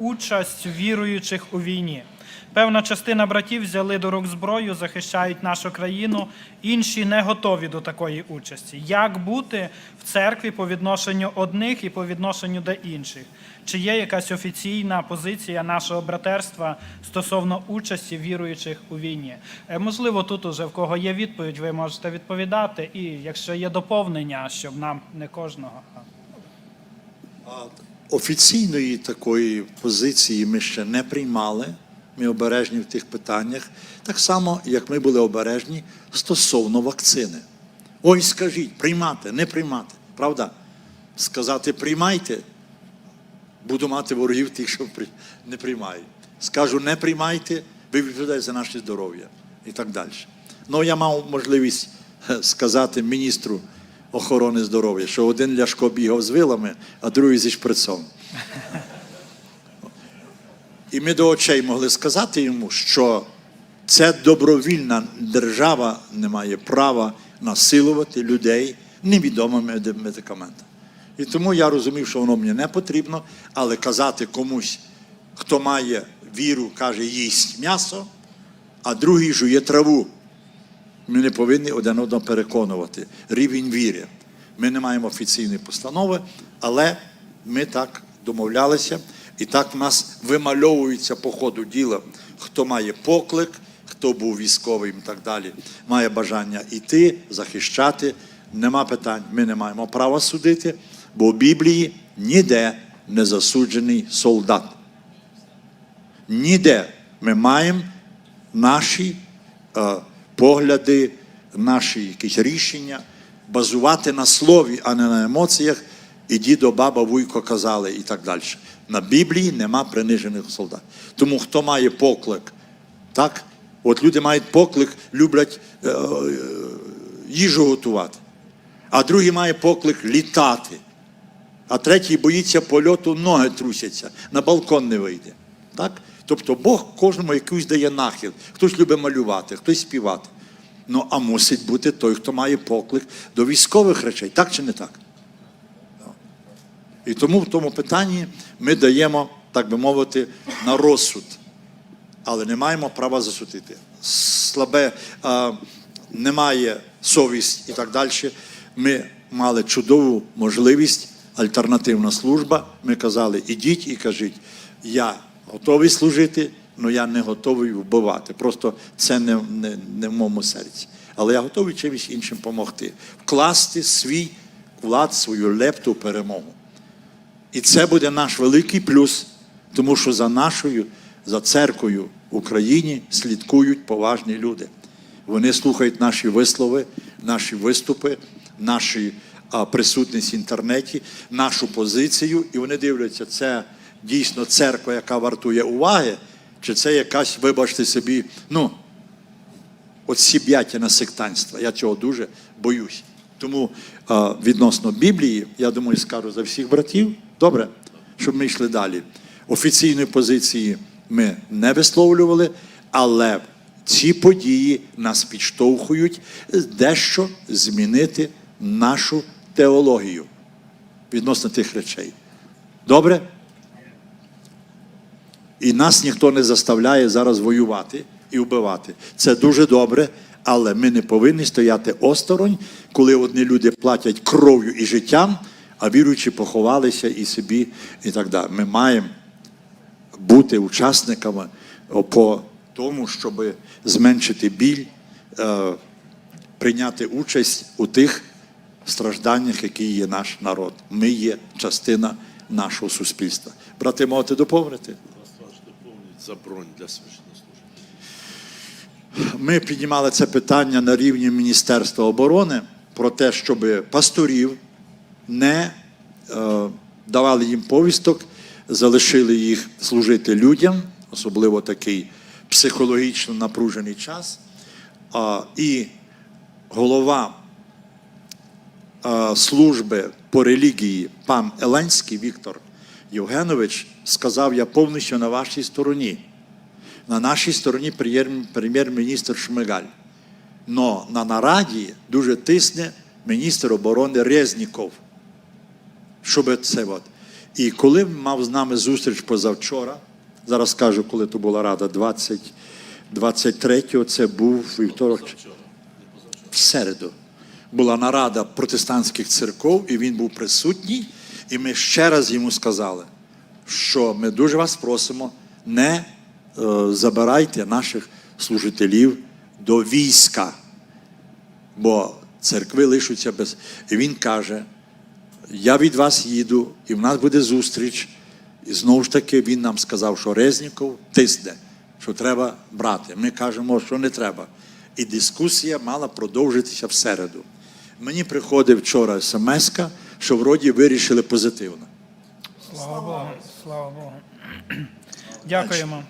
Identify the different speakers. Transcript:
Speaker 1: участь віруючих у війні. Певна частина братів взяли до рук зброю, захищають нашу країну, інші не готові до такої участі. Як бути в церкві по відношенню одних і по відношенню до інших? Чи є якась офіційна позиція нашого братерства стосовно участі віруючих у війні? Е, Можливо, тут уже в кого є відповідь, ви можете відповідати. І якщо є доповнення, щоб нам не кожного.
Speaker 2: Офіційної такої позиції ми ще не приймали. Ми обережні в тих питаннях, так само, як ми були обережні стосовно вакцини. Ой, скажіть, приймати, не приймати. Правда? Сказати приймайте, буду мати ворогів тих, що не приймають. Скажу, не приймайте, ви відповідаєте за наше здоров'я і так далі. Ну, я мав можливість е, сказати міністру охорони здоров'я, що один Ляшко бігав з вилами, а другий зі шприцом. І ми до очей могли сказати йому, що це добровільна держава не має права насилувати людей невідомими медикаментами. І тому я розумів, що воно мені не потрібно, але казати комусь, хто має віру, каже, їсть м'ясо, а другий жує траву. Ми не повинні один одного переконувати. Рівень віри. Ми не маємо офіційної постанови, але ми так домовлялися, і так в нас вимальовується по ходу діла, хто має поклик, хто був військовим і так далі, має бажання йти, захищати. Нема питань, ми не маємо права судити, бо в Біблії ніде не засуджений солдат. Ніде ми маємо наші е, погляди, наші якісь рішення базувати на слові, а не на емоціях. І дідо, баба, вуйко казали і так далі. На Біблії нема принижених солдат. Тому хто має поклик, так? От люди мають поклик, люблять е, е, їжу готувати. А другий має поклик літати. А третій боїться польоту, ноги трусяться, на балкон не вийде. Так? Тобто Бог кожному якийсь дає нахил. Хтось любить малювати, хтось співати. Ну, а мусить бути той, хто має поклик до військових речей, так чи не так? І тому в тому питанні ми даємо, так би мовити, на розсуд, але не маємо права засудити. Слабе а, немає совість і так далі. Ми мали чудову можливість, альтернативна служба. Ми казали, ідіть і кажіть, я готовий служити, але я не готовий вбивати. Просто це не, не, не в моєму серці. Але я готовий чимось іншим допомогти. Вкласти свій вклад, свою лепту перемогу. І це буде наш великий плюс, тому що за нашою, за церквою в Україні слідкують поважні люди. Вони слухають наші вислови, наші виступи, наші а, присутність в інтернеті, нашу позицію, і вони дивляться, це дійсно церква, яка вартує уваги, чи це якась, вибачте собі, ну, от сіб'ятіна сектанства. Я цього дуже боюсь. Тому а, відносно Біблії, я думаю, скажу за всіх братів, добре, щоб ми йшли далі. Офіційної позиції ми не висловлювали, але ці події нас підштовхують дещо змінити нашу теологію відносно тих речей. Добре? І нас ніхто не заставляє зараз воювати і вбивати. Це дуже добре, але ми не повинні стояти осторонь, коли одні люди платять кров'ю і життям, а віруючі поховалися і собі, і так далі. Ми маємо бути учасниками по тому, щоб зменшити біль, е, прийняти участь у тих стражданнях, які є наш народ. Ми є частина нашого суспільства. Брати, можете доповнити?
Speaker 3: Доповнить забронь для священнослужителів.
Speaker 2: Ми піднімали це питання на рівні Міністерства оборони про те, щоб пасторів не е, давали їм повісток, залишили їх служити людям, особливо такий психологічно напружений час. А, і голова е, служби по релігії пан Еленський Віктор Євгенович сказав: Я повністю на вашій стороні. На нашій стороні прем'єр- прем'єр-міністр Шмигаль. Но на нараді дуже тисне міністр оборони Резніков, щоб це от. І коли мав з нами зустріч позавчора, зараз скажу, коли то була рада, 20, 23-го, це був вівторок. В середу була нарада протестантських церков, і він був присутній. І ми ще раз йому сказали, що ми дуже вас просимо, не е, забирайте наших служителів до війська, бо церкви лишаться без. І він каже: я від вас їду, і в нас буде зустріч. І знову ж таки він нам сказав, що Резніков тисне, що треба брати. Ми кажемо, що не треба. І дискусія мала продовжитися в середу. Мені приходить вчора смс, що вроді вирішили позитивно.
Speaker 1: Слава Богу, слава Богу. Дякуємо.